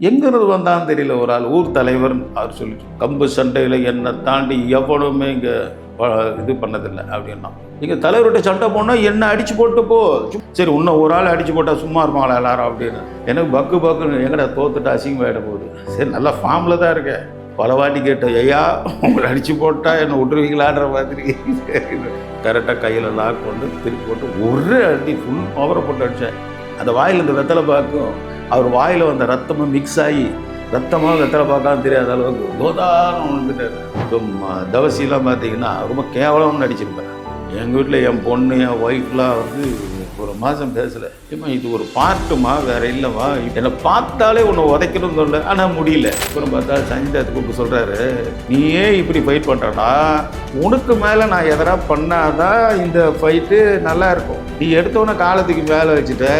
எங்கிருந்து வந்தான்னு தெரியல ஒரு ஆள் ஊர் தலைவர் அவர் சொல்லிட்டு கம்பு சண்டையில் என்னை தாண்டி எவ்வளவுமே இங்கே இது பண்ணதில்லை அப்படின்னா. இங்கே தலைவர்கிட்ட சண்டை போனால் என்ன அடிச்சு போட்டு போ. சரி இன்னும் ஒரு ஆள் அடிச்சு போட்டால் சும்மா இருப்பாங்களா எல்லாரும் அப்படின்னு. எனக்கு பக்கு பக்குன்னு எங்கடா தோத்துட்டு அசிங்கமாயிட போகுது. சரி நல்லா ஃபார்மில் தான் இருக்கேன். பல வாட்டி கேட்டேன் ஐயா உங்களை அடித்து போட்டால் என்னை விட்டுருவீங்களான்ற மாதிரி. கரெக்டாக கையில் லாக் கொண்டு திருப்பி போட்டு ஒரே அடி ஃபுல் பவரை போட்டு அடித்தேன் அந்த வாயில் இந்த வெத்தலை பாக்கும் அவர் வாயில் வந்த ரத்தமும் மிக்ஸ் ஆகி ரத்தமாக வெத்தலை பார்க்காம தெரியாத அளவுக்கு கோதாரம் வந்துட்டார் இப்போ தவசிலாம் பார்த்தீங்கன்னா ரொம்ப கேவலம்னு நடிச்சிருப்பேன் எங்கள் வீட்டில் என் பொண்ணு என் ஒய்ஃப்லாம் வந்து ஒரு மாதம் பேசலை. ஏம்மா இது ஒரு பார்ட்டுமா? வேற இல்லைம்மா. என்னை பார்த்தாலே உன்னை உதைக்கணும்னு சொல்ல ஆனால் முடியல. அப்புறம் பார்த்தா சஞ்சிதாத்து கூப்பிட்டு சொல்கிறாரு நீயே இப்படி ஃபைட் பண்ணுறடா உனக்கு மேலே நான் எதனா பண்ணாதான் இந்த ஃபைட்டு நல்லா இருக்கும். நீ எடுத்தவொன்னே காலத்துக்கு மேலே வச்சுட்ட.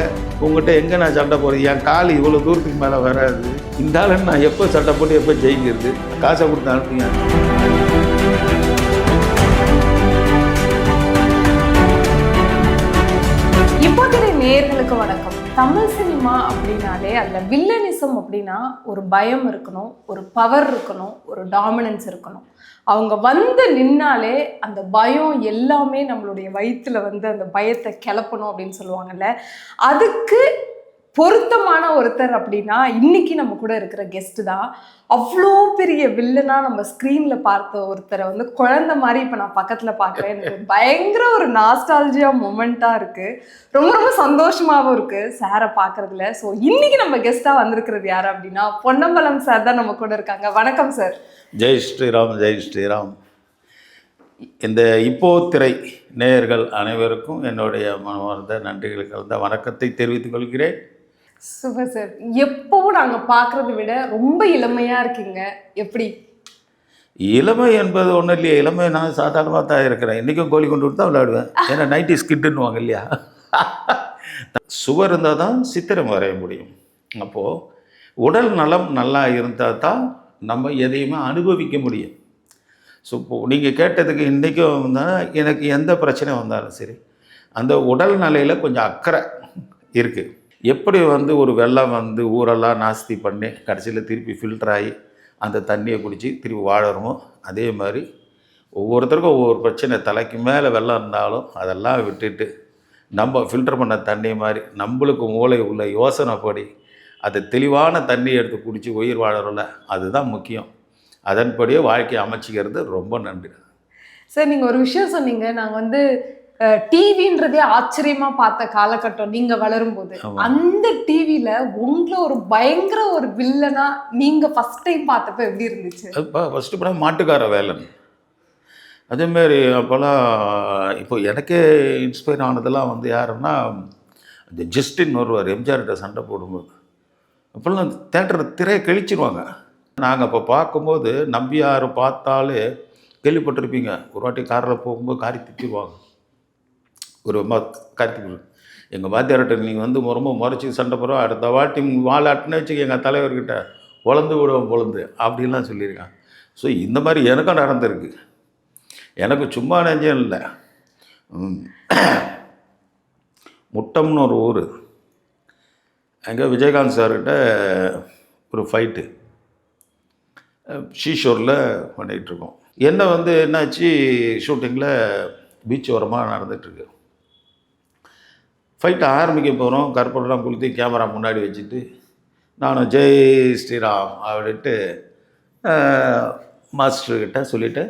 உங்ககிட்ட எங்கே நான் சண்டை போகிறது என் கால் இவ்வளோ தூரத்துக்கு மேலே வராது. இந்த நான் எப்போ சண்டை போட்டு எப்போ ஜெயிக்கிறது? காசை கொடுத்து அனுப்புங்க. தமிழ் சினிமா அப்படின்னாலே அதில் வில்லனிசம் அப்படின்னா ஒரு பயம் இருக்கணும் ஒரு பவர் இருக்கணும் ஒரு டாமினன்ஸ் இருக்கணும். அவங்க வந்து நின்னாலே அந்த பயம் எல்லாமே நம்மளுடைய வயிற்றில் வந்து அந்த பயத்தை கிளப்பணும் அப்படின்னு சொல்லுவாங்கல்ல அதுக்கு பொருத்தமான ஒருத்தர் அப்படின்னா இன்னைக்கு நம்ம கூட இருக்கிற கெஸ்ட் தான். அவ்வளோ பெரிய வில்லனா நம்ம ஸ்க்ரீனில் பார்த்த ஒருத்தரை வந்து குழந்தை மாதிரி இப்போ நான் பக்கத்தில் பார்க்குறேன். எனக்கு பயங்கர ஒரு நாஸ்டாலஜியா மொமெண்ட்டாக இருக்குது ரொம்ப ரொம்ப சந்தோஷமாகவும் இருக்குது சாரை பார்க்குறதுல. ஸோ இன்னைக்கு நம்ம கெஸ்ட்டாக வந்திருக்கிறது யார் அப்படின்னா பொன்னம்பலம் சார் தான் நம்ம கூட இருக்காங்க. வணக்கம் சார் ஜெய் ஸ்ரீராம் ஜெய் ஸ்ரீராம். இந்த இப்போ திரை நேயர்கள் அனைவருக்கும் என்னுடைய மனமார்ந்த நன்றிகள் கலந்த வணக்கத்தை தெரிவித்துக் கொள்கிறேன். Super sir. எப்பவும் நாங்கள் பார்க்குறத விட ரொம்ப இளமையாக இருக்கீங்க. எப்படி? இளமை என்பது ஒன்றும் இல்லையா. இளமை நான் சாதாரணமாக தான் இருக்கிறேன். இன்றைக்கும் கோழி கொண்டு தான் விளையாடுவேன். ஏன்னா நைட்டி ஸ்கிட்டுன்னுவாங்க இல்லையா? சுவர் இருந்தால் தான் சித்திரம் வரைய முடியும். அப்போது உடல் நலம் நல்லா இருந்தால் தான் நம்ம எதையுமே அனுபவிக்க முடியும். ஸோ இப்போது நீங்கள் கேட்டதுக்கு இன்றைக்கும் வந்தால் எனக்கு எந்த பிரச்சனை வந்தாலும் சரி அந்த உடல் நிலையில் கொஞ்சம் அக்கறை இருக்குது எப்படி வந்து ஒரு வெள்ளம் வந்து ஊரெல்லாம் நாஸ்தி பண்ணி கடைசியில் திருப்பி ஃபில்டர் ஆகி அந்த தண்ணியை குடித்து திருப்பி வாழறோமோ அதே மாதிரி ஒவ்வொருத்தருக்கும் ஒவ்வொரு பிரச்சனை. தலைக்கு மேலே வெள்ளம் இருந்தாலும் அதெல்லாம் விட்டுட்டு நம்ம ஃபில்டர் பண்ண தண்ணி மாதிரி நம்மளுக்கு மூளை உள்ள யோசனைப்படி அதை தெளிவான தண்ணி எடுத்து குடித்து உயிர் வாழறோம்ல அதுதான் முக்கியம். அதன்படியே வாழ்க்கையை அமைச்சிக்கிறது ரொம்ப நன்றி. சார் நீங்கள் ஒரு விஷயம் சொன்னீங்க. நாங்கள் வந்து டிவின்றதே ஆச்சரியமா பார்த்த காலகட்டம் நீங்க வளரும் போது. அந்த டிவில உங்களை ஒரு பயங்கர ஒரு வில்லனா நீங்க ஃபர்ஸ்ட் டைம் பார்த்தப்ப எப்படி இருந்துச்சு? ஃபஸ்ட்டு படம் மாட்டுக்கார வேலன். அதேமாரி அப்போல்லாம் இப்போ எனக்கே இன்ஸ்பயர் ஆனதெல்லாம் வந்து யாருன்னா இந்த ஜஸ்டின் வருவார் எம்ஜிஆர்கிட்ட சண்டை போடும்போது. அப்போல்லாம் தேட்டர் திரையை கழிச்சிருவாங்க. நாங்கள் அப்போ பார்க்கும்போது நம்பியார் பார்த்தாலே கேள்விப்பட்டிருப்பீங்க. ஒரு வாட்டி காரில் போகும்போது காரி திட்டிடுவாங்க ஒரு ம கார்த்திக் எங்கள் வாத்தியார்கிட்ட நீங்கள் வந்து ரொம்ப முறைச்சி சண்டை போகிறோம் அடுத்த வாட்டி வாழாட்டுன்னு வச்சுக்க எங்கள் தலைவர்கிட்ட உழந்து விடுவோம் பொழுந்து அப்படின்லாம் சொல்லியிருக்கான். ஸோ இந்த மாதிரி எனக்கும் நடந்திருக்கு. எனக்கு சும்மா நெஞ்சம் இல்லை. முட்டம்னு ஒரு ஊர். அங்கே விஜயகாந்த் சார்கிட்ட ஒரு ஃபைட்டு ஷீஷோரில் பண்ணிகிட்ருக்கோம் என்ன வந்து என்னாச்சு? ஷூட்டிங்கில் பீச் ஓரமாக நடந்துகிட்ருக்கு ஃபைட்டை ஆரம்பிக்க போகிறோம் கற்பூரெல்லாம் கொளுத்தி கேமரா முன்னாடி வச்சுட்டு நானும் ஜெய் ஸ்ரீராம் அப்படின்ட்டு மாஸ்டர்கிட்ட சொல்லிவிட்டு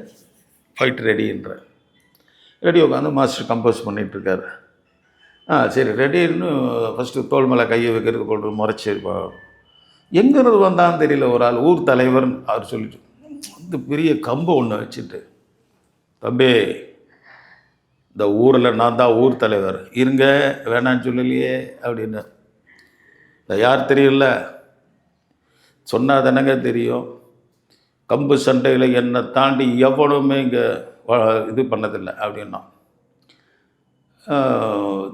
ஃபைட் ரெடின்றேன் ரெடி உட்காந்து மாஸ்டர் கம்போஸ் பண்ணிகிட்ருக்காரு ஆ சரி ரெடின்னு ஃபஸ்ட்டு தோல் மேலே கையை வைக்கிறது கொண்டு முறைச்சி எங்கேருந்து வந்தான்னு தெரியல ஒரு ஆள் ஊர் தலைவர்னு அவர் சொல்லிட்டு இந்த பெரிய கம்பு ஒன்று வச்சுட்டு தம்பி இந்த ஊரில் நான் தான் ஊர் தலைவர். இருங்க வேணான்னு சொல்லலையே அப்படின்னு. இந்த யார் தெரியல சொன்னால் தானங்க தெரியும். கம்பு சண்டையில் என்னை தாண்டி எவ்வளவுமே இங்கே இது பண்ணதில்லை அப்படின்னா.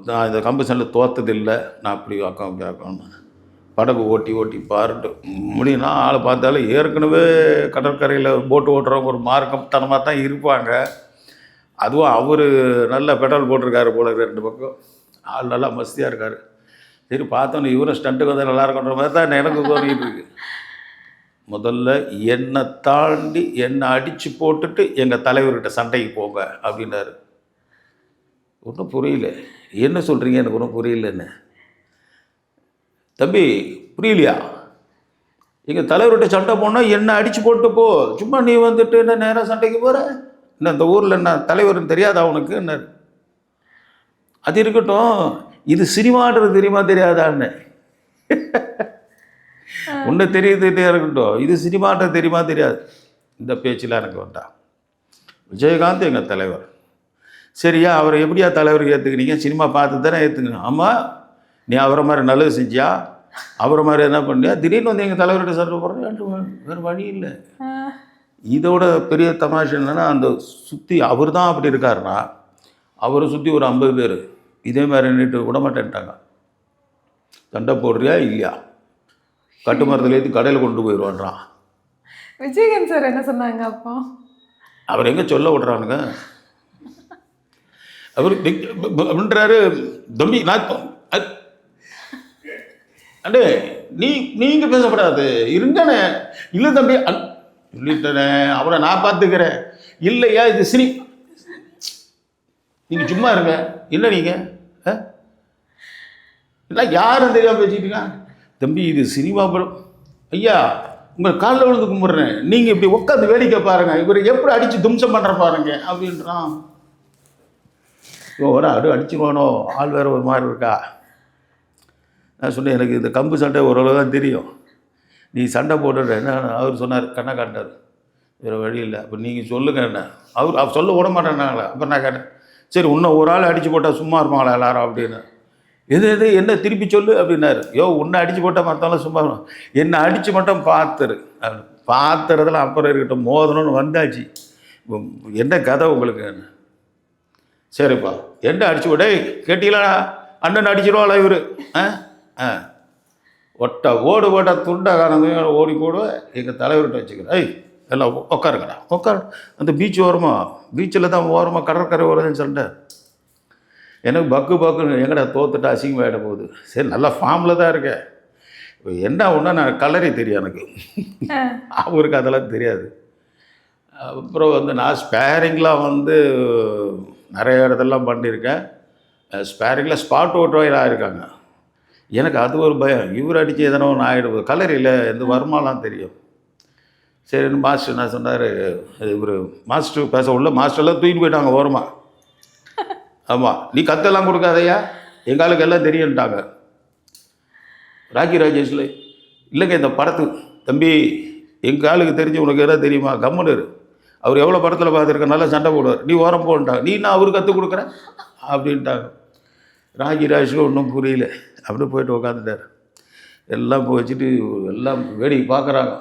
நான் இந்த கம்பு சண்டை தோத்ததில்லை. நான் அப்படி ஆக்கம் கேட்கணும். படகு ஓட்டி ஓட்டி பாருட்டு. முடியும்னா ஆளை பார்த்தாலும் ஏற்கனவே கடற்கரையில் போட்டு ஓட்டுறவங்க ஒரு மார்க்கத்தனமாக தான் இருப்பாங்க. அதுவும் அவர் நல்ல பெட்ரோல் போட்டிருக்காரு போல ரெண்டு பக்கம். ஆள் நல்லா மஸ்தியாக இருக்கார். சரி பார்த்தோன்னு இவரும் ஸ்டண்ட்டுக்கு வந்தால் நல்லா இருக்குன்ற மாதிரி தான் எனக்கு தோணிட்டு இருக்கு. முதல்ல என்னை தாண்டி என்னை அடித்து போட்டுட்டு எங்கள் தலைவர்கிட்ட சண்டைக்கு போங்க அப்படின்னாரு. ஒன்றும் புரியல. என்ன சொல்கிறீங்க எனக்கு ஒன்றும் புரியலன்னு. தம்பி புரியலையா? எங்கள் தலைவர்கிட்ட சண்டை போனால் என்னை அடித்து போட்டு போ. சும்மா நீ வந்துட்டு என்ன நேராக சண்டைக்கு போகிற என்ன இந்த ஊரில் என்ன தலைவர்னு தெரியாதா என்ன? அது இருக்கட்டும் இது சினிமான்றது தெரியுமா தெரியாதான்னு. ஒன்று தெரியுது இருக்கட்டும் இது சினிமான்றது தெரியுமா தெரியாது. இந்த பேச்சில் எனக்கு வேண்டாம். விஜயகாந்த் எங்கள் தலைவர். சரியா அவரை எப்படியா தலைவர் ஏற்றுக்கிறீங்க சினிமா பார்த்து தானே ஏற்றுக்கணும் ஆமாம் நீ அவரை மாதிரி நல்லது செஞ்சியா? அவரை மாதிரி என்ன பண்ணியா? திடீர்னு வந்து எங்கள் தலைவர்கிட்ட சண்டை போடுறேன் வேறு வழி இல்லை? இதோட பெரிய தமாஷ் என்னன்னா அந்த சுற்றி அவர் தான் அப்படி இருக்காருன்னா அவரை சுற்றி ஒரு ஐம்பது பேர். இதே மாதிரி நின்றுட்டு விட மாட்டேன்ட்டாங்க. சண்டை போடுறியா இல்லையா? கட்டு மரத்தில் ஏற்றி கடையில் கொண்டு போயிடுவான்றான். விஜயகாந்த் சார் என்ன சொன்னாங்க அப்போ? அவர் எங்கே சொல்ல விடுறானுங்க? அவர் அப்படின்றாரு தம்பி நான் இப்போ- அ- அண்ணே நீ நீங்க பேசப்படாது. இருங்கண்ணே. இல்லை தம்பி சொல்லிட்டேனே அவரை நான் பார்த்துக்கிறேன். இல்லையா இது சினி நீங்கள் சும்மா இருங்க. இல்லை நீங்கள் ஆ? இல்லை யாரும் தெரியாமல் பேசிட்டு தம்பி இது சினிமா படம். ஐயா உங்கள் காலில் விழுந்து கும்பிட்றேன். நீங்கள் இப்படி உட்காந்து வேடிக்கை பாருங்கள் இவர் எப்படி அடித்து தும்சம் பண்ணுற பாருங்க அப்படின்றான். ஒரு அடு அடிச்சுக்கோனோ ஆள் வேறு ஒரு மாதிரி இருக்கா? நான் சொன்னேன் எனக்கு இந்த கம்பு சண்டை ஓரளவு தான் தெரியும். நீ சண்டை போடுற என்ன அவர் சொன்னார் கண்ணை காட்டினார். வேறு வழி இல்லை. அப்போ நீங்கள் சொல்லுங்க என்ன. அவர் அவர் சொல்ல விட மாட்டேன்னாங்களே. அப்போ நான் கேட்டேன் சரி இன்னும் ஒரு ஆள் அடித்து போட்டால் சும்மா இருப்பாங்களா எல்லாரும் அப்படின்னு. எது எது என்ன திருப்பி சொல்லு அப்படின்னாரு. யோ உன்னை அடித்து போட்டால் மற்றவங்களும் சும்மா என்னை அடித்து மட்டும் பார்த்துரு பார்த்துறதுல அப்புறம் இருக்கட்டும் மோதணும்னு வந்தாச்சு. என்ன கதை உங்களுக்கு? சரிப்பா. என்ன அடிச்சு விட கேட்டீங்களா? அண்ணன் அடிச்சிருவா இவர்? ஆ? ஆ. ஒட்ட ஓடு ஓட்ட துண்டை காரணம் ஓடி போடுவேன் எங்கள் தலைவர்கிட்ட வச்சுக்கிறேன் ஐய் எல்லாம் உட்காருங்கடா உட்காரு அந்த பீச் ஓரமா பீச்சில் தான் ஓரமாக கடற்கரை ஓரம்னு சொல்லிட்டேன். எனக்கு பக்கு பக்குன்னு எங்கடா தோத்துட்டு அசிங்கமாயிட போகுது. சரி நல்லா ஃபார்மில் தான் இருக்கேன். இப்போ என்ன ஒன்றா நான் கலரி தெரியும் எனக்கு. அவருக்கு அதெல்லாம் தெரியாது. அப்புறம் வந்து நான் ஸ்பேரிங்லாம் வந்து நிறைய இடத்துலலாம் பண்ணியிருக்கேன். ஸ்பேரிங்கில் ஸ்பாட் ஓட்டுவாயிலாக இருக்காங்க. எனக்கு அது ஒரு பயம். இவர் அடித்து எதனா ஒன்று ஆகிடுது கலரியில் எந்த வருமாலாம் தெரியும். சரின்னு மாஸ்டர் என்ன சொன்னார்? இவர் மாஸ்டர் பேச உள்ள மாஸ்டர்லாம் தூக்கி போயிட்டாங்க ஓரமாக ஆமாம் நீ கத்தெல்லாம் கொடுக்காதையா? எங்கள் ஆளுக்கு எல்லாம் தெரியுன்ட்டாங்க ராக்கி ராஜேஷில் இல்லைங்க இந்த படத்து தம்பி எங்கள் ஆளுக்கு தெரிஞ்சு உனக்கு எதாவது தெரியுமா? கம்முன்னு அவர் எவ்வளோ படத்தில் பார்த்துருக்க? நல்லா சண்டை போடுவார். நீ ஓரம் போன்ட்டாங்க நீ நான் அவருக்கு கற்றுக் கொடுக்குறேன் அப்படின்ட்டாங்க. ராஜி ராஜுக்கு ஒன்றும் புரியல. அப்படியே போயிட்டு உக்காந்துட்டார். எல்லாம் போய் வச்சுட்டு எல்லாம் வேடிக்கை பார்க்குறாங்க.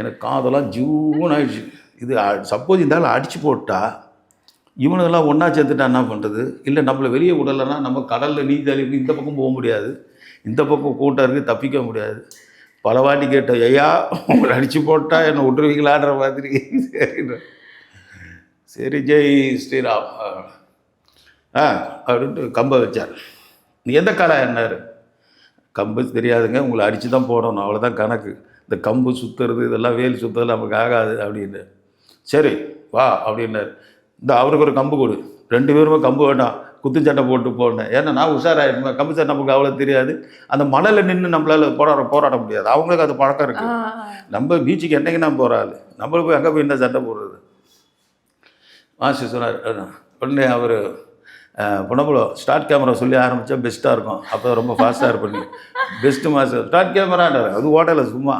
எனக்கு காதெல்லாம் ஜூன்னு ஆயிடுச்சு. இது சப்போஸ் இந்த ஆள் அடித்து போட்டால் இவனுங்கெல்லாம் ஒன்றா சேர்த்துட்டா என்ன பண்ணுறது இல்லை நம்மளை வெளியே விடலைன்னா நம்ம கடலில் நீ அழிப்பு இந்த பக்கம் போக முடியாது. இந்த பக்கம் கூட்டம் இருக்குது தப்பிக்க முடியாது. பல வாட்டி கேட்டேன் ஐயா உங்களை அடித்து போட்டால் என்னை விட்டுருவீங்களான்ற மாதிரி. சரி ஜெய் ஸ்ரீராம். ஆ அப்படின்ட்டு கம்பை வச்சார். நீ எந்த காலம் என்னாரு? கம்பு தெரியாதுங்க உங்களை அடித்து தான் போடணும் அவ்வளோதான் கணக்கு. இந்த கம்பு சுற்றுறது இதெல்லாம் வேல் சுற்றுறது நமக்கு ஆகாது அப்படின்னு சரி வா அப்படின்னாரு. இந்த அவருக்கு ஒரு கம்பு கொடு. ரெண்டு பேருமே கம்பு வேண்டாம் குத்து சண்டை போட்டு போனேன் ஏன்னா நான் உஷாராயிருப்பேன். கம்பு சண்டை நமக்கு அவ்வளோ தெரியாது. அந்த மணலில் நின்று நம்மளால போராட போராட முடியாது. அவங்களுக்கு அது பழக்கம் இருக்குது நம்ம பீச்சுக்கு என்னைக்கு நான் போகிறாள் நம்மள போய் அங்கே போய் என்ன சண்டை போடுறது? மாஸ்டர் சொன்னார் உடனே அவர் புனப்புலம் ஸ்டார்ட் கேமரா சொல்லி ஆரம்பித்தா பெஸ்ட்டாக இருக்கும். அப்போ ரொம்ப ஃபாஸ்ட்டாக இருப்பீங்க பெஸ்ட்டு மாஸ்டர் ஸ்டார்ட் கேமரான்றார் அது ஓட்டலை சும்மா.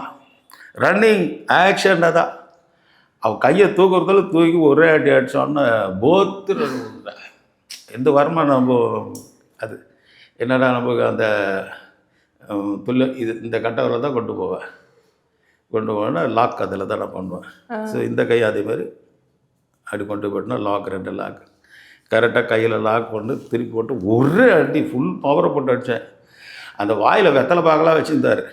ரன்னிங் ஆக்ஷன் தான் அவன் கையை தூக்குறதுல தூக்கி ஒரே அடி அடிச்சோன்னு போத்து எந்த வருமானம் நம்ம அது. என்னடா நமக்கு அந்த புல்லு இது இந்த கட்டவரில் தான் கொண்டு போவேன் கொண்டு போவேன்னா லாக் அதில் தான் நான் பண்ணுவேன். ஸோ இந்த கை அதே மாதிரி. அப்படி கொண்டு போயிட்டோன்னா லாக் ரெண்டு லாக் கரெக்டாக கையில் லாக் பண்ணி திருப்பி போட்டு ஒரே அடி ஃபுல் பவரை போட்டு அடித்தேன் அந்த வாயில் வெத்தலை பாக்கெல்லாம் வச்சுருந்தார்.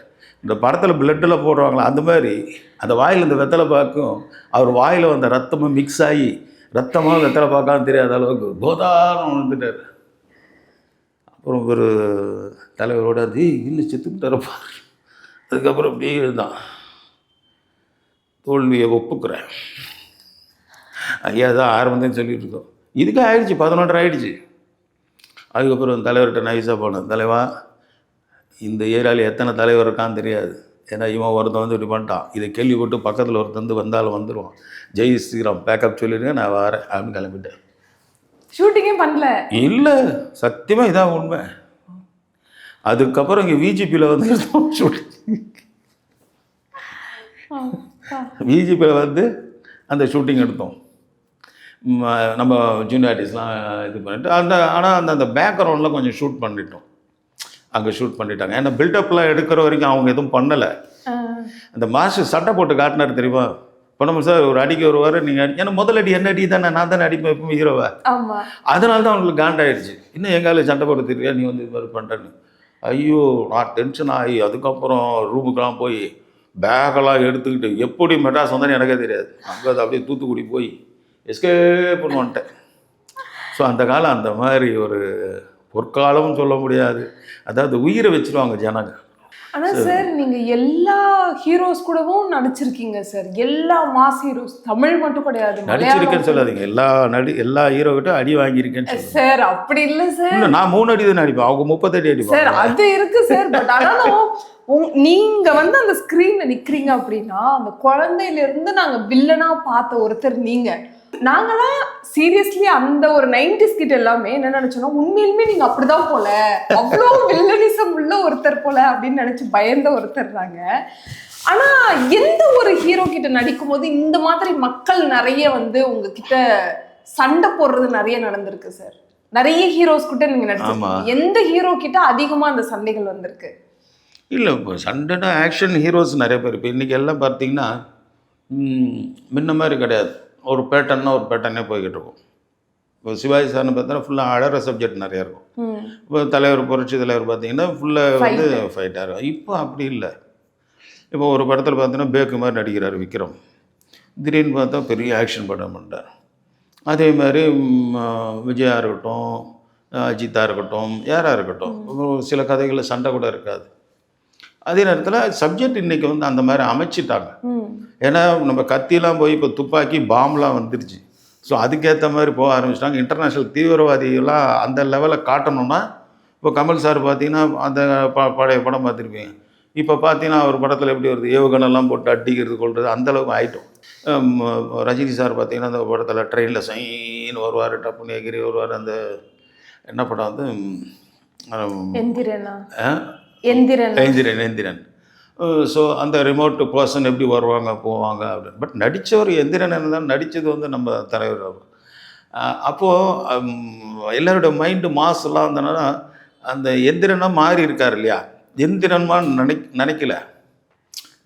இந்த படத்தில் பிளட்டில் போடுவாங்களா அந்த மாதிரி. அந்த வாயில் இந்த வெத்தலை பாக்கும் அவர் வாயில் வந்த ரத்தமும் மிக்ஸ் ஆகி ரத்தமாக வெத்தலை பார்க்காம தெரியாத அளவுக்கு கோதாரம் வந்துட்டார் அப்புறம் ஒரு தலைவரோட அது இன்னும் செத்துக்கிட்டாரப்பா அதுக்கப்புறம் அப்படியே இருந்தான். தோல்வியை ஒப்புக்கிறேன். ஐயா தான் ஆரம்பத்தையும் சொல்லிகிட்டு இருக்கோம். இதுக்கு ஆயிடுச்சு பதினொன்றரை ஆயிடுச்சு. அதுக்கப்புறம் தலைவர்கிட்ட நைஸாக போனேன். தலைவா இந்த ஏரியாவில் எத்தனை தலைவர் இருக்கான்னு தெரியாது. ஏன்னா இவன் ஒருத்தன் வந்து இப்படி பண்ணிட்டான். இதை கேள்விப்பட்டு பக்கத்தில் ஒருத்தன் வந்து வந்தாலும் வந்துடுவான் ஜெய் ஸ்ரீராம் பேக்கப் சொல்லிடுங்க நான் வரேன் அப்படின்னு கிளம்பிட்டேன். ஷூட்டிங்கே பண்ணல. இல்லை சத்தியமாக இதான் உண்மை. அதுக்கப்புறம் இங்கே விஜிபியில் வந்து ஷூட்டிங் விஜிபியில் வந்து அந்த ஷூட்டிங் எடுத்தோம். நம்ம ஜூனியர் ஆர்டிஸ்ட்லாம் இது பண்ணிட்டு அந்த ஆனால் அந்த அந்த பேக்ரவுண்டில் கொஞ்சம் ஷூட் பண்ணிட்டோம். அங்கே ஷூட் பண்ணிட்டாங்க. ஏன்னா பில்டப்லாம் எடுக்கிற வரைக்கும் அவங்க எதுவும் பண்ணலை. அந்த மாஸ்டர் சட்டை போட்டு காட்டினார் தெரியுமா? பொன்னமன் சார் ஒரு அடிக்க வருவார் நீங்கள் ஏன்னா முதல் அடி என்ன அடி தானே? நான் தானே அடிப்பேன் எப்பவுமே ஹீரோவை அதனால தான் அவங்களுக்கு காண்டாயிடுச்சு இன்னும் எங்கால சண்டை போட தெரியா நீ வந்து இது மாதிரி பண்ணுறேன்னு ஐயோ நான் டென்ஷன் ஆகி அதுக்கப்புறம் ரூமுக்கெல்லாம் போய் பேக்கெல்லாம் எடுத்துக்கிட்டு எப்படி மெட்ராஸ் வந்தேன்னு எனக்கே தெரியாது. அங்கே அது அப்படியே தூத்துக்குடி போய் எஸ்கேப் வந்துட்டேன். ஸோ அந்த காலம் அந்த மாதிரி ஒரு பொற்காலம்னு சொல்ல முடியாது. அதாவது உயிரை வச்சிருவாங்க ஜனங்க. ஆனா சார் நீங்க எல்லா ஹீரோஸ் கூடவும் நடிச்சிருக்கீங்க சார் எல்லா மாஸ் ஹீரோஸ் தமிழ் மட்டும் கிடையாது நடிச்சிருக்கேன்னு சொல்லாதீங்க. எல்லா நடி எல்லா ஹீரோ கிட்ட அடி வாங்கியிருக்கேன்னு சொல்லுங்க. சார் அப்படி இல்ல சார் நான் மூணு அடி தான் அடிப்பேன். அவங்க முப்பத்தடி சார் அடிப்பாங்க. அது இருக்கு சார் பட் ஆனாலும் நீங்க வந்து அந்த ஸ்கிரீன்ல நிக்கிறீங்க அப்படின்னா அந்த குழந்தையில இருந்து நாங்க வில்லனா பார்த்த ஒருத்தர் நீங்க. நாங்களாம் சீரியஸ்லி அந்த ஒரு நைன்டிஸ் கிட்ட எல்லாமே என்ன நினைச்சோம்னா உண்மையிலுமே நீங்க அப்படிதான் போல. அவ்வளோ வில்லனிசம் உள்ள ஒருத்தர் போல அப்படின்னு நினைச்சு பயந்த ஒருத்தர் தாங்க. ஆனா எந்த ஒரு ஹீரோ கிட்ட நடிக்கும் போது இந்த மாதிரி மக்கள் நிறைய வந்து உங்ககிட்ட சண்டை போடுறது நிறைய நடந்திருக்கு சார் நிறைய ஹீரோஸ் கிட்ட நீங்க. நடிச்சிருக்கீங்க. எந்த ஹீரோ கிட்ட அதிகமா அந்த சண்டைகள் வந்திருக்கு? இல்லை இப்போ சண்டைனா ஆக்ஷன் ஹீரோஸ் நிறைய பேர். இப்போ இன்றைக்கி எல்லாம் பார்த்தீங்கன்னா முன்ன மாதிரி கிடையாது. ஒரு பேட்டர்னா ஒரு பேட்டர்னே போய்கிட்டு இருக்கும் இப்போ சிவாஜி சார்னு பார்த்தோன்னா ஃபுல்லாக அழகிற சப்ஜெக்ட் நிறையா இருக்கும். இப்போ தலைவர் புரட்சி தலைவர் பார்த்தீங்கன்னா ஃபுல்லாக வந்து. ஃபைட்டாக இருக்கும் இப்போ அப்படி இல்லை. இப்போ ஒரு படத்தில் பார்த்தீங்கன்னா பேக்கு மாதிரி நடிக்கிறார் விக்ரம். திடீர்னு பார்த்தா பெரிய ஆக்ஷன் படம் பண்ணிட்டார். அதே மாதிரி ம், விஜயா இருக்கட்டும் அஜித்தா இருக்கட்டும் யாராக இருக்கட்டும் சில கதைகளில் சண்டை கூட இருக்காது. அதே நேரத்தில் சப்ஜெக்ட் இன்னைக்கு வந்து அந்த மாதிரி அமைச்சிட்டாங்க. ஏன்னா நம்ம கத்திலாம் போய் இப்போ துப்பாக்கி பாம்லாம் வந்துருச்சு. ஸோ அதுக்கேற்ற மாதிரி போக ஆரம்பிச்சிட்டாங்க. இன்டர்நேஷ்னல் தீவிரவாதிகளாம் அந்த லெவலில் காட்டணும்னா இப்போ கமல் சார் பார்த்தீங்கன்னா அந்த ப பழைய படம் பார்த்துருப்பீங்க. இப்போ பார்த்தீங்கன்னா அவர் படத்தில் எப்படி வருது? ஏவுகணெல்லாம் போட்டு அடிக்கிறது கொள்வது அந்தளவுக்கு ஆயிட்டோம். ஹம், ரஜினி சார் பார்த்தீங்கன்னா அந்த படத்தில் ட்ரெயினில் சைன்னு வருவார் டப்புன்னு எகிரி வருவார் அந்த என்ன படம் வந்து? எந்திரன்? எந்திரன் எந்திரன். ஸோ அந்த ரிமோட் பர்சன் எப்படி வருவாங்க போவாங்க அப்படின்னு. பட் நடித்தவர் எந்திரன் தான் நடித்தது வந்து நம்ம தலைவர் அவர். அப்போது எல்லாரோட மைண்டு மாஸ் எல்லாம் இருந்தனால அந்த எந்திரனாக மாறி இருக்கார் இல்லையா? எந்திரன்மா நினை நினைக்கல.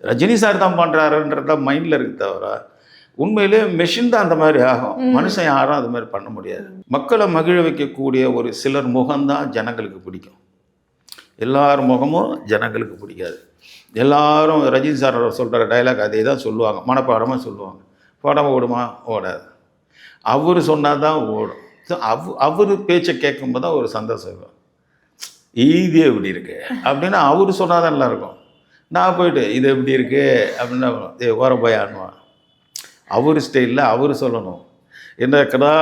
ரஜினி சார் தான் பண்ணுறாருன்றது தான் மைண்டில் இருக்கு தவிர உண்மையிலே மெஷின் தான் அந்த மாதிரி ஆகும். மனுஷன் யாரும் அது மாதிரி பண்ண முடியாது. மக்களை மகிழ வைக்கக்கூடிய ஒரு சிலர் முகம்தான் ஜனங்களுக்கு பிடிக்கும். எல்லார் முகமும் ஜனங்களுக்கு பிடிக்காது. எல்லாரும் ரஜினி சார் சொல்கிற டைலாக் அதே தான் சொல்லுவாங்க. மனப்பாடமாக சொல்லுவாங்க. படம் ஓடுமா? ஓடாது. அவர் சொன்னால் தான் ஓடும். அவ் அவர் பேச்சை கேட்கும்போது தான் ஒரு சந்தோஷம் இருக்கும் இது எப்படி இருக்கு? அப்படின்னா அவர் சொன்னால் தான் நல்லாயிருக்கும். நான் போயிட்டு இது எப்படி இருக்கு? அப்படின்னா ஏ ஓர போய் ஆடுவான் அவர் ஸ்டைலில் அவர் சொல்லணும். என்ன இருக்கடா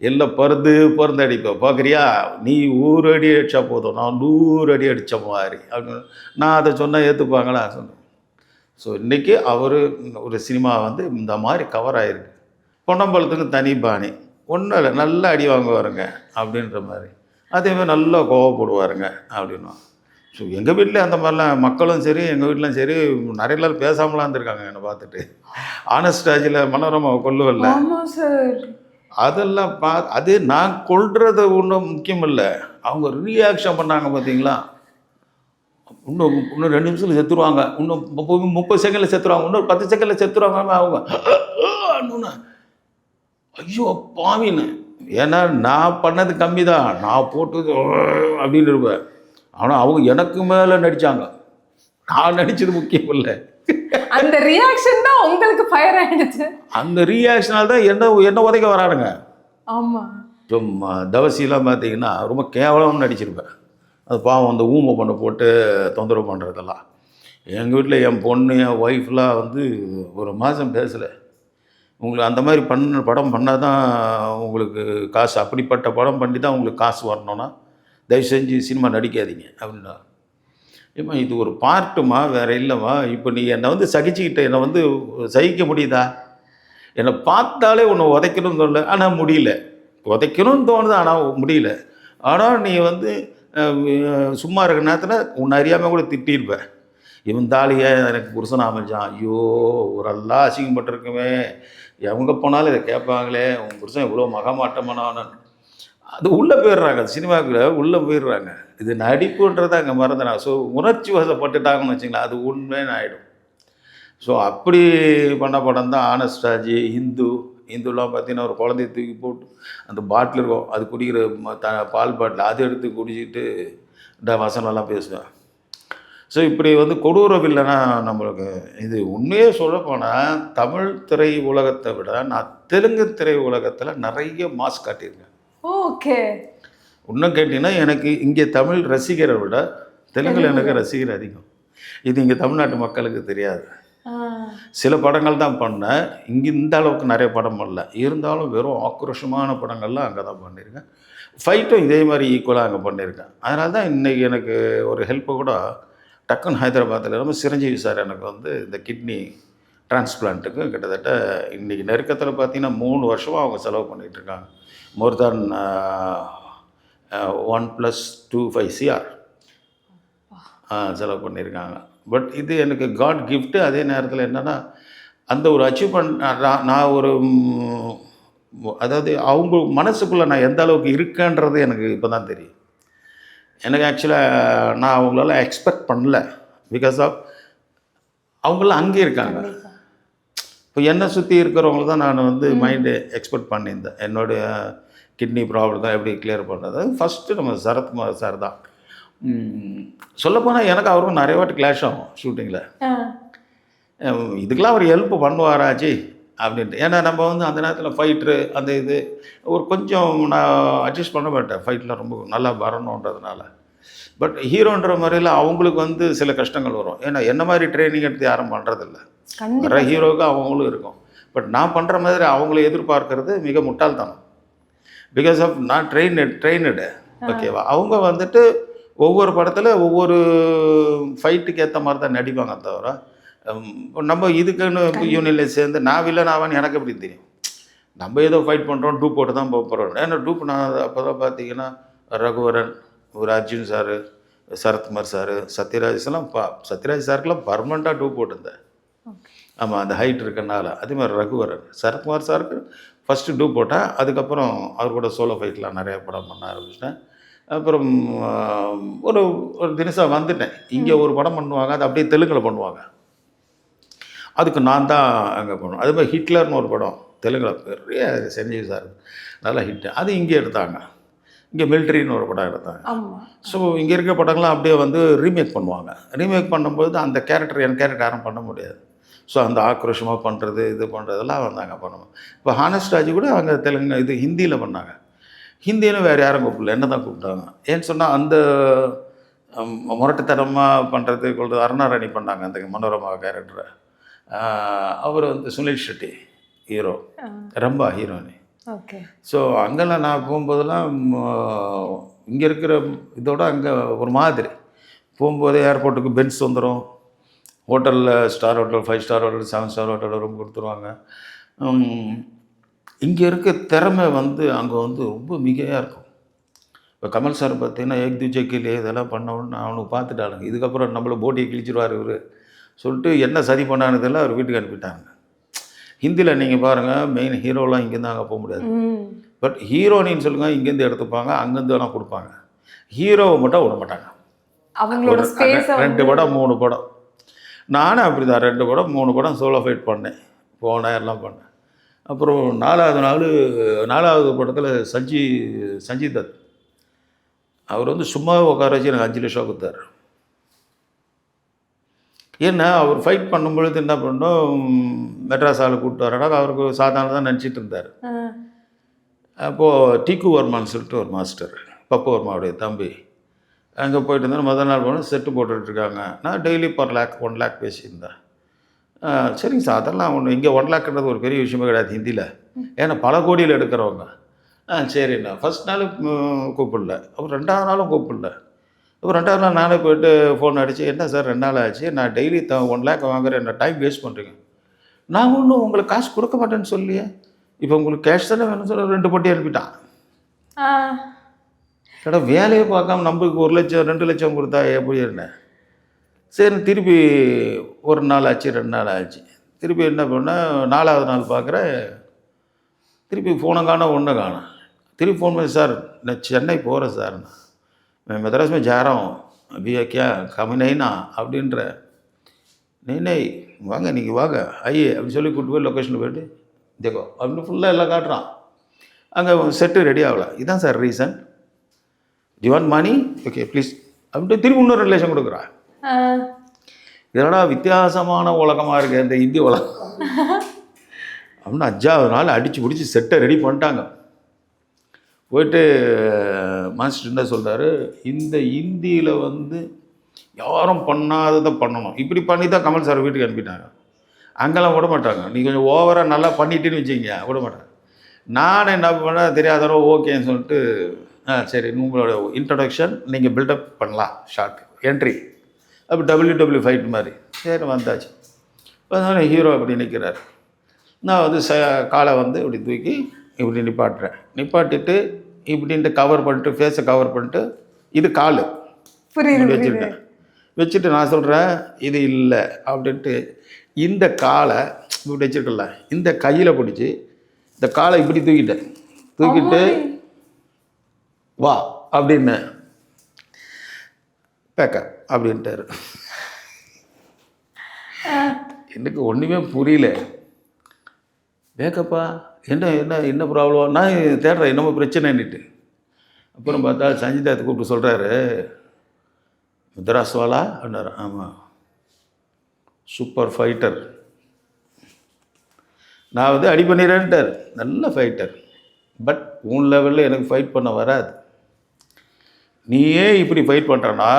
எல்லாம் பருந்து பருந்து அடிப்பேன் பார்க்குறியா நீ ஊறு அடி அடித்தா போதும். நான் நூறு அடி அடித்த மாதிரி. அப்படின்னு நான் அதை சொன்னால் ஏற்றுப்பாங்களா சொன்னேன் ஸோ இன்றைக்கி அவர் ஒரு சினிமா வந்து இந்த மாதிரி கவர் ஆகிருக்கு பொன்னம்பலத்துக்கு தனி பாணி. ஒன்றும் இல்லை. நல்லா அடி வாங்குவாருங்க. அப்படின்ற மாதிரி. அதே மாதிரி நல்லா கோவப்படுவாருங்க. அப்படின்னா. ஸோ எங்கள் வீட்டில் அந்த மாதிரிலாம் மக்களும் சரி எங்கள் வீட்டிலும் சரி நிறைய நாள் பேசாமலாம் இருந்திருக்காங்க என்னை பார்த்துட்டு. ஆனஸ்ட் ஆஜில் மனோரமா கொல்லுவல்ல. ஆமாம் சார் அதெல்லாம் பா அது நான் கொள்றது ஒன்றும் முக்கியம் இல்லை அவங்க ரியாக்ஷன் பண்ணாங்க பார்த்தீங்களா இன்னும் இன்னும் ரெண்டு நிமிஷத்தில் செத்துருவாங்க. இன்னும் முப்பது முப்பது செகண்டில் செத்துருவாங்க. இன்னும் பத்து செகண்டில் செத்துருவாங்க அவங்க. ஐயோ பாவின்னு. ஏன்னா நான் பண்ணது கம்மி தான் நான் போட்டது அப்படின்னு இருப்பேன். ஆனால் அவங்க எனக்கு மேலே நடித்தாங்க நான் நடித்தது முக்கியம் இல்லை அந்த ரியாக்ஷன் தான் உங்களுக்கு ஃபயர் ஆயிடுச்சு. அந்த ரியாக்ஷனால் தான் என்ன என்ன உதைக்க வரானுங்க. ஆமா. சும்மா தவசிலாம் பார்த்தீங்கன்னா ரொம்ப கேவலமாக நடிச்சிருப்பேன் அது பாவம் அந்த ஊமை பண்ண போட்டு தொந்தரவு பண்ணுறதெல்லாம் எங்கள் வீட்டில் என் பொண்ணு என் ஒய்ஃப்லாம் வந்து ஒரு மாதம் பேசலை. உங்களுக்கு அந்த மாதிரி பண்ண படம் பண்ணால் தான் உங்களுக்கு காசு. அப்படிப்பட்ட படம் பண்ணி தான் உங்களுக்கு காசு வரணும்னா தயவு செஞ்சு சினிமா நடிக்காதீங்க அப்படின்னா ஏம்மா இது ஒரு பார்ட்டுமா? வேறு இல்லைம்மா. இப்போ நீ என்னை வந்து சகிச்சுக்கிட்ட என்னை வந்து சகிக்க முடியுதா? என்னை பார்த்தாலே உன்னை உதைக்கணும்னு தோணல. ஆனால் முடியல. உதைக்கணும்னு தோணுது ஆனால் முடியல. ஆனால் நீ வந்து சும்மா இருக்கிற நேரத்தில் உன்னை அறியாமல் கூட திட்டிருப்பேன் இவன் எனக்கு புருஷன் அமைஞ்சான். ஐயோ ஊரெல்லாம் அசிங்கப்பட்டிருக்குமே. எவங்க போனாலும் இதை கேட்பாங்களே. உன் புருஷன் இவ்வளோ மகமாட்டமானவனு அது உள்ளே போயிடுறாங்க சினிமாவுக்குள்ள உள்ளே போயிடுறாங்க. இது நடிப்புன்றதை அங்கே மறந்துடாங்க ஸோ உணர்ச்சி வசப்பட்டுட்டாங்கன்னு வச்சுங்களேன் அது உண்மைன்னு ஆகிடும் ஸோ அப்படி பண்ண படம் தான் ஆனஸ்டாஜி இந்து இந்துலாம் பார்த்தீங்கன்னா ஒரு குழந்தைய தூக்கி போட்டு அந்த பாட்டில் இருக்கும் அது குடிக்கிற ம- த பால் பாட்டில் அதை எடுத்து குடிச்சிட்டு இந்த வசனம்லாம் பேசுவேன். ஸோ இப்படி வந்து கொடூரம் இல்லைன்னா நம்மளுக்கு இது உண்மையே சொல்லப்போனால் தமிழ் திரை உலகத்தை விட நான் தெலுங்கு திரை உலகத்தில் நிறைய மாஸ் காட்டியிருக்கேன். ஓகே. இன்னும் கேட்டிங்கன்னா எனக்கு இங்கே தமிழ் ரசிகரை விட தெலுங்குல எனக்கு ரசிகர் அதிகம். இது இங்கே தமிழ்நாட்டு மக்களுக்கு தெரியாது. சில படங்கள் தான் பண்ணேன். இங்கே இந்த அளவுக்கு நிறைய படம் பண்ணல. இருந்தாலும் வெறும் ஆக்ரோஷமான படங்கள்லாம் அங்கே தான் பண்ணியிருக்கேன். ஃபைட்டும் இதே மாதிரி ஈக்குவலாக அங்கே பண்ணியிருக்கேன். அதனால தான் இன்றைக்கி எனக்கு ஒரு ஹெல்ப்பு கூட டக்குன்னு ஹைதராபாத்தில் ரொம்ப சிரஞ்சீவி சார் எனக்கு வந்து இந்த கிட்னி டிரான்ஸ்பிளான்ட்டுக்கு கிட்டத்தட்ட இன்றைக்கி நெருக்கத்தில் பார்த்தீங்கன்னா மூணு வருஷமாக அவங்க செலவு more than one plus two five CR செலவு பண்ணியிருக்காங்க. பட் இது எனக்கு காட் கிஃப்ட்டு அதே நேரத்தில் என்னென்னா அந்த ஒரு அச்சீவ்மெண்ட் நான் ஒரு ம், அதாவது அவங்க மனசுக்குள்ளே நான் எந்த அளவுக்கு இருக்கேன்றது எனக்கு இப்போ தான் தெரியும். எனக்கு ஆக்சுவலாக நான் அவங்களால எக்ஸ்பெக்ட் பண்ணல. பிகாஸ் ஆஃப் அவங்களாம் அங்கே இருக்காங்க. இப்போ என்னை சுற்றி இருக்கிறவங்கள தான் நான் வந்து மைண்டு எக்ஸ்பெக்ட் பண்ணியிருந்தேன். என்னுடைய கிட்னி ப்ராப்ளம் தான் எப்படி கிளியர் பண்ணுறது ஃபஸ்ட்டு நம்ம சரத்குமார் சார் தான். சொல்லப்போனால் எனக்கு அவருக்கும் நிறைய வாட்டி கிளாஷ் ஆகும் ஷூட்டிங்கில் இதுக்கெல்லாம் அவர் ஹெல்ப் பண்ணுவாராச்சி அப்படின்ட்டு. ஏன்னா நம்ம வந்து அந்த நேரத்தில் ஃபைட்ரு அந்த இது ஒரு கொஞ்சம் நான் அட்ஜஸ்ட் பண்ண மாட்டேன். ஃபைட்டில் ரொம்ப நல்லா வரணுன்றதுனால. பட் ஹீரோன்ற முறையில் அவங்களுக்கு வந்து சில கஷ்டங்கள் வரும். ஏன்னா என்ன மாதிரி ட்ரைனிங் எடுத்து யாரும் பண்ணுறதில்ல வர ஹீரோவுக்கு அவங்களும் இருக்கும். பட் நான் பண்ணுற மாதிரி அவங்கள எதிர்பார்க்கறது மிக முட்டாள்தனம். பிகாஸ் ஆஃப் நான் ட்ரெயின் ட்ரெயினடு ஓகேவா அவங்க வந்துட்டு ஒவ்வொரு படத்தில் ஒவ்வொரு ஃபைட்டுக்கு ஏற்ற மாதிரி தான் நடிப்பாங்க தவிர நம்ம இதுக்குன்னு யூனியனில் சேர்ந்து நான் வில்லன் ஆவான்னு எனக்கு எப்படி தெரியும்? நம்ம ஏதோ ஃபைட் பண்ணுறோம் டூப் போட்டு தான் போக போகிறோம் ஏன்னா டூப் நான் அப்போ தான் பார்த்தீங்கன்னா ரகுவரன் ஒரு அர்ஜுன் சாரு சரத்குமார் சாரு சத்யராஜ் எல்லாம் பா சத்யராஜ் சாருக்கெல்லாம் பர்மனெண்ட்டாக டூப் போட்டிருந்தேன். ஆமாம் அந்த ஹைட் இருக்கனால. அதே மாதிரி ரகுவரன். சரத்குமார் சாருக்கு ஃபஸ்ட்டு டூ போட்டேன் அதுக்கப்புறம் அவர் கூட சோலோ ஃபைட்லாம் நிறைய படம் பண்ண ஆரம்பிச்சிட்டேன். அப்புறம் ஒரு ஒரு தினசாக வந்துட்டேன். இங்கே ஒரு படம் பண்ணுவாங்க அது அப்படியே தெலுங்கில் பண்ணுவாங்க. அதுக்கு நான் தான் அங்கே போனோம். அதே மாதிரி ஹிட்லர்னு ஒரு படம் தெலுங்கில் பெரிய செஞ்சு சார் நல்லா ஹிட் அது இங்கே எடுத்தாங்க. இங்கே மிலிட்ரின்னு ஒரு படம் எடுத்தாங்க ஸோ இங்கே இருக்க படங்கள்லாம் அப்படியே வந்து ரீமேக் பண்ணுவாங்க. ரீமேக் பண்ணும்போது அந்த கேரக்டர் என் கேரக்டர் யாரும் பண்ண முடியாது. ஸோ அந்த ஆக்ரோஷமாக பண்ணுறது இது பண்ணுறதெல்லாம் வந்தாங்க பண்ணுவோம் இப்போ ஹானஸ்டாஜி கூட அங்கே தெலுங்கு இது ஹிந்தியில் பண்ணாங்க. ஹிந்தியிலும் வேறு யாரும் கூப்பிடல என்ன தான் கூப்பிட்டாங்க. ஏன்னு சொன்னால் அந்த முரட்டுத்தனமாக பண்ணுறது கொள்றது அருணாராணி பண்ணாங்க அந்த மனோரமா கேரக்டரை அவர் வந்து Sunil Shetty hero Rambha heroine so அங்கெல்லாம் நான் போகும்போதெல்லாம் இங்கே இருக்கிற இதோட அங்கே ஒரு மாதிரி. போகும்போதே ஏர்போர்ட்டுக்கு பென்ஸ் வந்துடும் ஹோட்டலில் star hotel five star hotel seven star hotel room கொடுத்துருவாங்க. இங்கே இருக்க திறமை வந்து அங்கே வந்து ரொம்ப மிகையாக இருக்கும். இப்போ கமல் சார் பார்த்தீங்கன்னா ஏக் துஜே கிளி இதெல்லாம் பண்ண அவனுக்கு பார்த்துட்டானுங்க. இதுக்கப்புறம் நம்மளை போட்டியை கிழிச்சிருவார் இவர். சொல்லிட்டு என்ன சதி பண்ணானதெல்லாம் அவர் வீட்டுக்கு அனுப்பிட்டாங்க. ஹிந்தியில் நீங்கள் பாருங்கள் மெயின் ஹீரோலாம் இங்கேருந்து அங்கே போக முடியாது. பட் ஹீரோனின்னு சொல்லுங்கள் இங்கேருந்து எடுத்துப்பாங்க அங்கேருந்து வேணால் கொடுப்பாங்க. ஹீரோவை மட்டும் விட மாட்டாங்க. அவங்களோட ரெண்டு படம் மூணு படம். நானும் அப்படி தான் ரெண்டு படம் மூணு படம் சோலோ ஃபைட் பண்ணேன். போனேன் எல்லாம் பண்ணேன். அப்புறம் நாலாவது நாள் நாலாவது படத்தில் சஞ்சி சஞ்சய் தத். அவர் வந்து சும்மா உட்கார வச்சு எனக்கு அஞ்சு லட்சம் கொடுத்தாரு. ஏன்னா அவர் ஃபைட் பண்ணும்பொழுது என்ன பண்ணோம் மெட்ராஸ் ஆளை கூப்பிட்டு வரடா அவருக்கு சாதாரண தான் நினச்சிட்டு இருந்தார். அப்போது டிக்கு வர்மான்னு சொல்லிட்டு ஒரு மாஸ்டர் பப்பு வர்மாவுடைய தம்பி அங்கே போயிட்டு இருந்தேன். முதல் நாள் போனால் செட்டு போட்டுட்ருக்காங்க நான் daily per lakh one lakh பேசியிருந்தேன். சரிங்க சார் அதெல்லாம் ஒன்று இங்கே ஒன் லேக்ன்றது ஒரு பெரிய விஷயமே கிடையாது ஹிந்தியில் ஏன்னா பல கோடியில் எடுக்கிறவங்க. ஆ சரிண்ணா. ஃபஸ்ட் நாள் கூப்பிடல. அப்புறம் ரெண்டாவது நாளும் கூப்பிடல. அப்புறம் ரெண்டாவது நாள் நானே போயிட்டு ஃபோன் அடித்து என்ன சார் ரெண்டு நாள் ஆச்சு? நான் டெய்லி த ஒன் லேக் வாங்குறேன் என்ன டைம் வேஸ்ட் பண்ணுறீங்க நான் ஒன்றும் உங்களுக்கு காசு கொடுக்க மாட்டேன்னு சொல்லியே இப்போ உங்களுக்கு கேஷ் தானே வேணும்னு சொல்ல ரெண்டு பொட்டி அனுப்பிட்டான். கடை வேலையை பார்க்காம நம்மளுக்கு ஒரு லட்சம் ரெண்டு லட்சம் கொடுத்தா எப்படி என்ன? சரி திருப்பி ஒரு நாள் ஆச்சு ரெண்டு நாள் ஆச்சு. திருப்பி என்ன பண்ணேன் நாலாவது நாள் பார்க்குறேன் திருப்பி ஃபோனை காணோம் ஒன்று காணோம். திருப்பி ஃபோன் பண்ணி சார் நான் சென்னை போகிறேன் சார் मैं मद्रास में जा रहा हूँ अभी ये क्या कमी नहीं ना அப்படின்ற नहीं नहीं வாங்க நீங்கள் வாங்க ஐயே அப்படின்னு சொல்லி கூட்டு போய் லொக்கேஷனில் போயிட்டு தேக்கோ அப்படின்னு ஃபுல்லாக எல்லாம் காட்டுறான் அங்கே செட்டு ரெடி ஆகல இதான் sir reason D want money okay please அப்படின்ட்டு திரும்பி இன்னொரு ரிலேஷன் கொடுக்குறா ஆ, இதனடா வித்தியாசமான உலகமாக இருக்கு இந்த இந்தி உலகம் அப்படின்னு அஞ்சாவது நாள் அடித்து பிடிச்சி செட்டை ரெடி பண்ணிட்டாங்க போயிட்டு மாஸ்டர் என்ன சொல்கிறாரு இந்த இந்தியில் வந்து யாரும் பண்ணாததை பண்ணணும். இப்படி பண்ணி தான் கமல் சார் வீட்டுக்கு அனுப்பிட்டாங்க. அங்கெல்லாம் விட மாட்டாங்க. நீ கொஞ்சம் ஓவராக நல்லா பண்ணிட்டேன்னு வச்சுங்க விட மாட்டாங்க. நான் என்ன பண்ணேன் தெரியாதரோ ஓகேன்னு சொல்லிட்டு ஆ சரி உங்களோட இன்ட்ரடக்ஷன் நீங்கள் பில்டப் பண்ணலாம். ஷார்ட் என்ட்ரி அப்போ டபிள்யூ டபிள்யூ ஃபைட் மாதிரி. சரி வந்தாச்சு. அதனால ஹீரோ அப்படி நிற்கிறார் நான் வந்து ச காலை வந்து இப்படி தூக்கி இப்படி நிப்பாட்டுறேன். நிப்பாட்டிட்டு இப்படின்ட்டு கவர் பண்ணிட்டு ஃபேஸை கவர் பண்ணிட்டு இது கால். வச்சுருக்கேன் வச்சுட்டு நான் சொல்கிறேன் இது இல்லை அப்படின்ட்டு இந்த காலை இப்படி வச்சிருக்கல இந்த கையில் பிடிச்சி இந்த காலை இப்படி தூக்கிட்டேன். தூக்கிட்டு வா அப்படின்னு. பேக்கர் அப்படின்ட்டாரு. எனக்கு ஒன்றுமே புரியல. வேக்கப்பா என்ன என்ன என்ன ப்ராப்ளம் நான் தேடுறேன் என்னமோ பிரச்சனைன்னுட்டு. அப்புறம் பார்த்தா சஞ்சிதாத்தை கூப்பிட்டு சொல்கிறாரு முத்ராஸ்வாலா? அப்படின்னாரு ஆமாம் சூப்பர் ஃபைட்டர் நான் வந்து அடி பண்ணிடுறேன்ட்டார். நல்ல ஃபைட்டர் பட் உன் லெவலில் எனக்கு ஃபைட் பண்ண வராது. நீ ஏன் இப்படி ஃபைட் பண்ணுறனா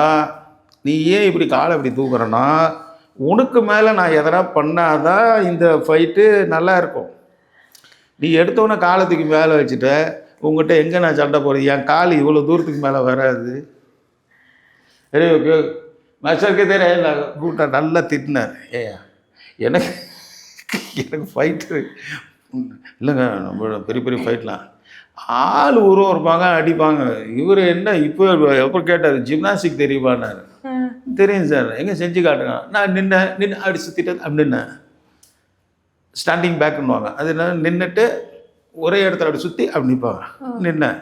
நீ ஏன் இப்படி காலை இப்படி தூக்குறனா? உனக்கு மேலே நான் எதனா பண்ணாதான் இந்த ஃபைட்டு நல்லா இருக்கும். நீ எடுத்தோன்னே காலத்துக்கு மேலே வச்சுட்ட. உங்ககிட்ட எங்கே நான் சண்டை போடுறது? என் கால் இவ்வளோ தூரத்துக்கு மேலே வராது. சரி ஓகே. மாஸ்டருக்கு தெரியல கூட்ட நல்லா திட்டினார். ஏயா எனக்கு எனக்கு ஃபைட்டு இல்லைங்க நம்ம பெரிய பெரிய ஃபைட்லாம் ஆள் உருவம் இருப்பாங்க அடிப்பாங்க. இவர் என்ன இப்போ எப்போ கேட்டார்? ஜிம்னாஸ்டிக் தெரியுமான்னாரு. தெரியும் சார். எங்கே செஞ்சு காட்டுங்க நான் நின்ன நின்று அப்படி சுற்றிட்டு அப்படி நின்னேன். ஸ்டாண்டிங் பேக்குன்னுவாங்க அது என்ன நின்றுட்டு ஒரே இடத்துல அப்படி சுற்றி அப்படி நிற்பாங்க நின்னேன்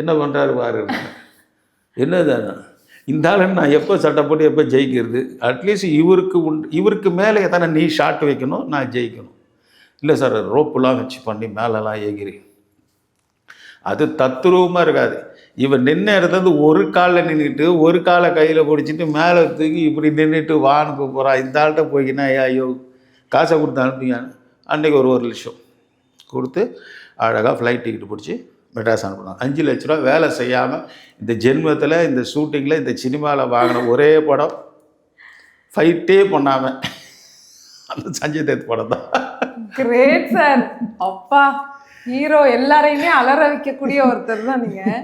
என்ன பண்ணுறாரு பாரு. என்னதானே இந்த ஆளு நான் எப்போ சட்டை போட்டு எப்போ ஜெயிக்கிறது? அட்லீஸ்ட் இவருக்கு உண் இவருக்கு மேலே எத்தனை நீ ஷாட் வைக்கணும் நான் ஜெயிக்கணும். இல்லை சார் ரோப்புலாம் வச்சு பண்ணி மேலெல்லாம் ஏகிரி. அது தத்ரூபமாக இருக்காது. இவன் நின்ன இடத்துல ஒரு காலில் நின்றுட்டு ஒரு காலை கையில் பிடிச்சிட்டு மேலே தூக்கி இப்படி நின்றுட்டு வான்னு கூப்பிட்றான் இந்த ஆள்கிட்ட போய்க்கினா ஐயோ காசை கொடுத்து அனுப்பிங்க. அன்றைக்கி ஒரு ஒரு லட்சம் கொடுத்து அழகாக ஃப்ளைட் டிக்கெட் பிடிச்சி மெட்ராஸ் அனுப்பினோம் அஞ்சு லட்ச ரூபா வேலை செய்யாமல் இந்த ஜென்மத்தில் இந்த ஷூட்டிங்கில் இந்த சினிமாவில் வாங்கின ஒரே படம் ஃபைட்டே பண்ணாமல் அந்த சஞ்சய் தத் படம் தான். கிரேட் சார் அப்பா ஹீரோ எல்லாரையுமே அலற வைக்கக்கூடிய ஒருத்தர் தான் நீங்கள்